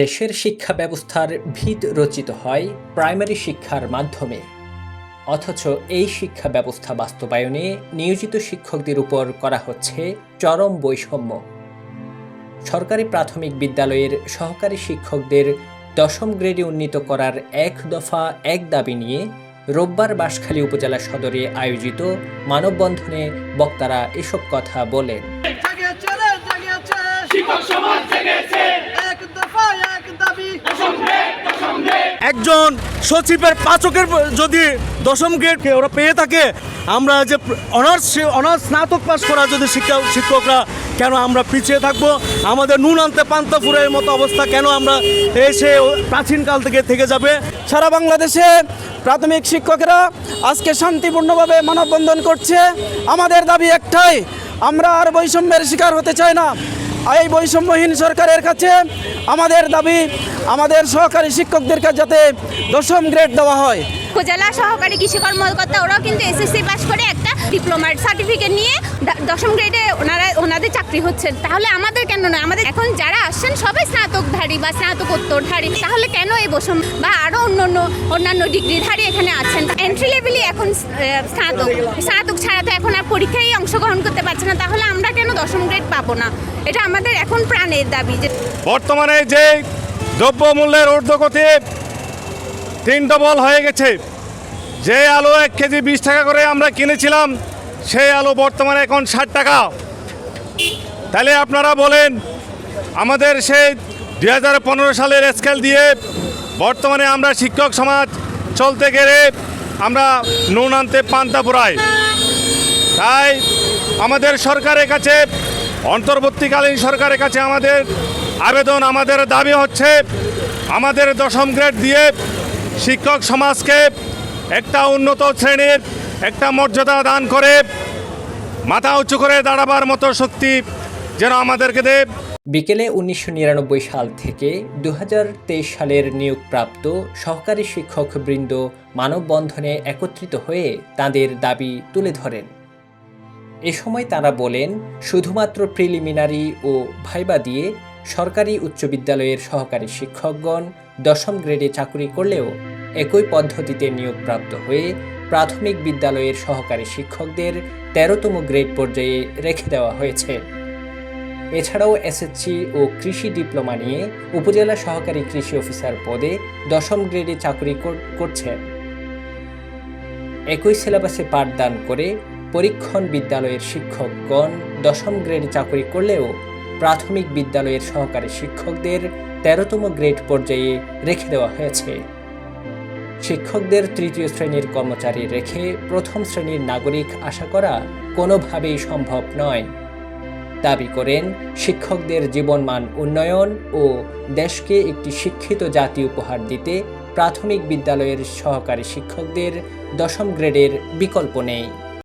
দেশের শিক্ষা ব্যবস্থার ভিত রচিত হয় প্রাইমারি শিক্ষার মাধ্যমে। অথচ এই শিক্ষা ব্যবস্থা বাস্তবায়নে নিয়োজিত শিক্ষকদের উপর করা হচ্ছে চরম বৈষম্য। সরকারি প্রাথমিক বিদ্যালয়ের সহকারী শিক্ষকদের দশম গ্রেডে উন্নীত করার এক দফা এক দাবি নিয়ে রোববার বাঁশখালী উপজেলা সদরে আয়োজিত মানববন্ধনে বক্তারা এসব কথা বলেন জেগেছে রে জেগেছে শিক্ষক সমাজ জেগেছে এক দফা এক দাবি একজন সচিবের পাচকের যদি দশম গ্রেডকে ওরা পেয়ে থাকে, আমরা যে অনার্স অনার্স স্নাতক পাস করা যদি শিক্ষা শিক্ষকরা, কেন আমরা পিছিয়ে থাকব? আমাদের নুন আনতে পান্তা ফুরের মতো অবস্থা কেন আমরা এসে প্রাচীনকাল থেকে থেকে যাবে? সারা বাংলাদেশে প্রাথমিক শিক্ষকেরা আজকে শান্তিপূর্ণভাবে মানববন্ধন করছে। আমাদের দাবি একটাই, আমরা আর বৈষম্যের শিকার হতে চাই না। এই বৈষম্যহীন সরকারের কাছে আমাদের দাবি আমাদের সহকারী শিক্ষকদেরকে যাতে দশম গ্রেড দেওয়া হয়। উপজেলা সহকারী কৃষি কর্মকর্তা ওরাও কিন্তু এসএসসি পাস করে একটা ডিপ্লোমার সার্টিফিকেট নিয়ে দশম গ্রেডে ওনারা ওনাদের চাকরি হচ্ছে। তাহলে আমাদের কেন নয়? আমাদের এখন যারা আসছেন সবাই স্নাতকধারী বা স্নাতকোত্তরধারী। তাহলে কেন এই বসম বা আরও অন্য অন্য অন্যান্য ডিগ্রিধারী এখানে আছেন? এন্ট্রি লেভেলই এখন স্নাতক। স্নাতক ছাড়া তো এখন আর পরীক্ষায় অংশগ্রহণ করতে পারছে না। তাহলে আমরা কেন দশম গ্রেড পাবো না? এটা আমাদের এখন প্রাণের দাবি যে বর্তমানে যে দ্রব্য মূল্যের ঊর্ধ্বগতি তিন ডবল হয়ে গেছে। যে আলু এক কেজি বিশ টাকা করে আমরা কিনেছিলাম, সেই আলু বর্তমানে এখন ষাট টাকা। তাহলে আপনারা বলেন, আমাদের সেই দুই হাজার পনেরো সালের স্কেল দিয়ে বর্তমানে আমরা শিক্ষক সমাজ চলতে গেলে আমরা নুন আনতে পান্তা পুরাই। তাই আমাদের সরকারের কাছে, অন্তর্বর্তীকালীন সরকারের কাছে আমাদের আবেদন আমাদের দাবি হচ্ছে, আমাদের দশম গ্রেড দিয়ে শিক্ষক সমাজকে একটা উন্নত শ্রেণির একটা মর্যাদা দান করে, মাথা উঁচু করে দাঁড়াবার মতো শক্তি যেন আমাদেরকে দেব বিকেলে উনিশশো নিরানব্বই সাল থেকে দু হাজার তেইশ সালের নিয়োগপ্রাপ্ত সহকারী শিক্ষকবৃন্দ মানববন্ধনে একত্রিত হয়ে তাদের দাবি তুলে ধরেন। এ সময় তারা বলেন, শুধুমাত্র প্রিলিমিনারি ও ভাইবা দিয়ে সরকারি উচ্চ বিদ্যালয়ের সহকারী শিক্ষকগণ দশম গ্রেডে চাকুরি করলেও একই পদ্ধতিতে নিয়োগপ্রাপ্ত হয়ে প্রাথমিক বিদ্যালয়ের সহকারী শিক্ষকদের তেরোতম গ্রেড পর্যায়ে রেখে দেওয়া হয়েছে। এছাড়াও এসএসসি ও কৃষি ডিপ্লোমা নিয়ে উপজেলা সহকারী কৃষি অফিসার পদে দশম গ্রেডে চাকরি কর- করছেন একই সিলেবাসে পাঠদান করে পরীক্ষণ বিদ্যালয়ের শিক্ষকগণ দশম গ্রেডে চাকরি করলেও প্রাথমিক বিদ্যালয়ের সহকারী শিক্ষকদের তেরোতম গ্রেড পর্যায়ে রেখে দেওয়া হয়েছে। শিক্ষকদের তৃতীয় শ্রেণির কর্মচারী রেখে প্রথম শ্রেণির নাগরিক আশা করা কোনোভাবেই সম্ভব নয়। দাবি করেন, শিক্ষকদের জীবনমান উন্নয়ন ও দেশকে একটি শিক্ষিত জাতি উপহার দিতে প্রাথমিক বিদ্যালয়ের সহকারী শিক্ষকদের দশম গ্রেডের বিকল্প নেই।